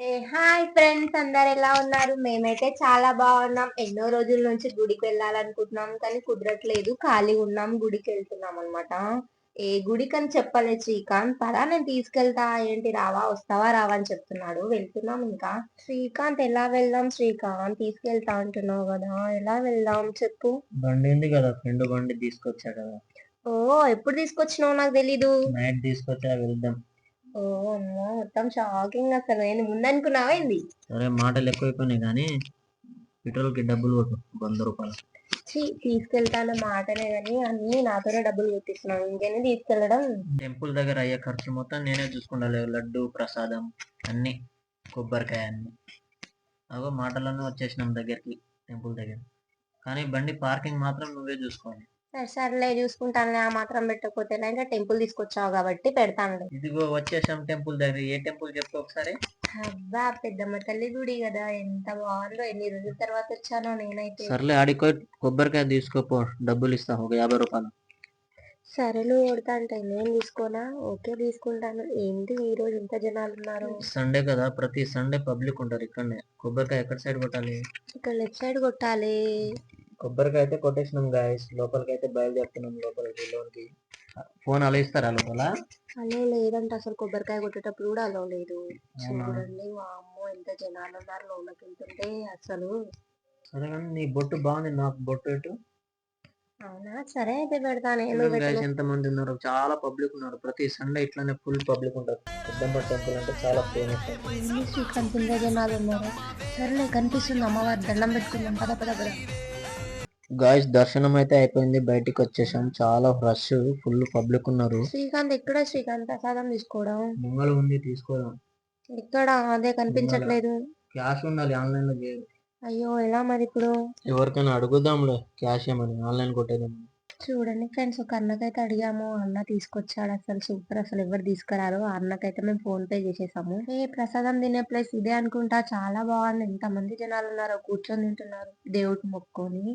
ఏ hi friends అందరు ఎలా ఉన్నారు? మేమైతే చాలా బాగున్నాం. ఎన్నో రోజుల నుంచి గుడికి వెళ్ళాలనుకుంటున్నాం కానీ కుదరట్లేదు. ఖాళీగా ఉన్నాం గుడికి వెళ్తున్నాం అనమాట ఏ గుడికి అని చెప్పలేదు శ్రీకాంత్? పరా నేను తీసుకెళ్తా. ఏంటి రావా వస్తావా రావా అని చెప్తున్నాడు. వెళ్తున్నాం ఇంకా. శ్రీకాంత్ ఎలా వెళ్దాం? శ్రీకాంత్ తీసుకెళ్తా అంటున్నావు కదా. ఎలా వెళ్దాం? చెప్పు. బండి ఉంది కదా ఫ్రెండ్ బండి తీసుకొచ్చా కదా. ఓ ఎప్పుడు తీసుకొచ్చినావు నాకు తెలీదు? నైట్ తీసుకొచ్చా వెళ్దాం. ఓ అమ్మో మొత్తం షాకింగ్ అసలు. నేను ముందనుకున్నావా ఏంది సరే మాటలు ఎక్కువైపోయినాయి కానీ పెట్రోల్కి డబ్బులు కొట్టు వంద రూపాయలు. ఛీ, తీసుకెళ్తాను మాటనే కానీ అన్ని నాతోనే డబ్బులు పెట్టిస్తున్నాను ఇంకేనే తీసుకెళ్ళడం? టెంపుల్ దగ్గర అయ్యే ఖర్చు మొత్తం నేనే చూసుకుంటాను లడ్డు ప్రసాదం అన్ని కొబ్బరికాయ అన్ని. అగో మాటలన్నీ వచ్చేసినాం దగ్గరికి టెంపుల్ దగ్గర. కానీ బండి పార్కింగ్ మాత్రం నువ్వే చూసుకోవాలి. సరే సర్లే చూసుకుంటానులే ఆ మాత్రం పెట్టకపోతే ఇంకా టెంపుల్ తీసుకొచ్చావు కాబట్టి పెడతానులే. ఇదిగో వచ్చేసాం టెంపుల్ దగ్గర. ఏ టెంపుల్ చెప్పు ఒకసారి? అబ్బా పెద్దమ్మ తల్లి గుడి కదా. ఎంత బాగుందో. ఎన్ని రోజుల తర్వాత వచ్చానో నేనైతే. సర్లే ఆడికో కొబ్బరికాయ తీసుకోపో. డబ్బులు ఇస్తా ఒక యాభై రూపాయలు. సరే నువ్వు కొడతా అంటే నేను తీసుకోనా? ఓకే తీసుకుంటాను. ఏంటి ఈ రోజు ఇంత జనాలు ఉన్నారు? సండే కదా. ప్రతి సండే పబ్లిక్ ఉంటారు ఇక్కడనే. కొబ్బరికాయ ఎక్కడ సైడ్ కొట్టాలి? ఇక్కడ లెఫ్ట్ సైడ్ కొట్టాలి. కొబ్బరికాయ అయితే కొట్టేసినాం గాయస్ లోపలికి అయితే బయలుదేరుతున్నాం లోపలికి లోనికి. ఫోన్ అలా ఇస్తారా లోపల? అలో లేదంట అసలు కొబ్బరికాయ కొట్టేటప్పుడు కూడా అలో లేదు? చూడండి వామ్మో ఎంత జనాలు ఉన్నారు లోపలికి వెళ్తుంటే అసలు. సరే కానీ నీ బొట్టు బాగుంది నాకు బొట్టు ఎటు? అవునా? సరే అయితే పెడతాను? ఎంత మంది ఉన్నారు? చాలా పబ్లిక్ ఉన్నారు. ప్రతి సండే ఇట్లానే ఫుల్ పబ్లిక్ ఉంటారు. పెద్దమ్మ టెంపుల్ అంటే చాలా ఫేమస్ ఇంత జనాలు ఉన్నారు. సరేలే కనిపిస్తుంది అమ్మవారి దండం పెట్టుకుందాం. పద పద పద. గాయస్ దర్శనం అయితే అయిపోయింది. బయటికి వచ్చేసాం. చాలా రష్ ఫుల్ పబ్లిక్ ఉన్నారు. శ్రీకాంత్ ఎక్కడ శ్రీకాంత్? ప్రసాదం తీసుకోవడం. ముంగళ ఉంది తీసుకోదాం ఎక్కడ? అదే కనిపించట్లేదు. క్యాష్ ఉండాలి ఆన్లైన్లో అయ్యో ఎలా మరి ఇప్పుడు? ఎవరికైనా అడుగుదాంలే క్యాష్ ఏమని ఆన్లైన్ కొట్టేదాం చూడండి ఫ్రెండ్స్ ఒక అన్నకైతే అడిగాము. అన్న తీసుకొచ్చాడు అసలు సూపర్. అసలు ఎవరు తీసుకురారు? అన్నకైతే మేము ఫోన్ పే చేసేసాము. ఏ ప్రసాదం తినే ప్లేస్ ఇదే అనుకుంటా. చాలా బాగుంది. ఎంత మంది జనాలు ఉన్నారు కూర్చొని తింటున్నారు. దేవుడికి మొక్కుకొని.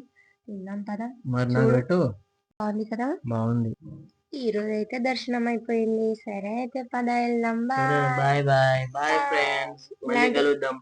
తిన్నాం పదా మరి నాకు. పెట్టు బాగుంది కదా? బాగుంది. ఈ రోజు అయితే దర్శనం అయిపోయింది సరే అయితే పద వెళ్దాం. Bye bye bye bye friends మళ్ళీ కలుద్దాం.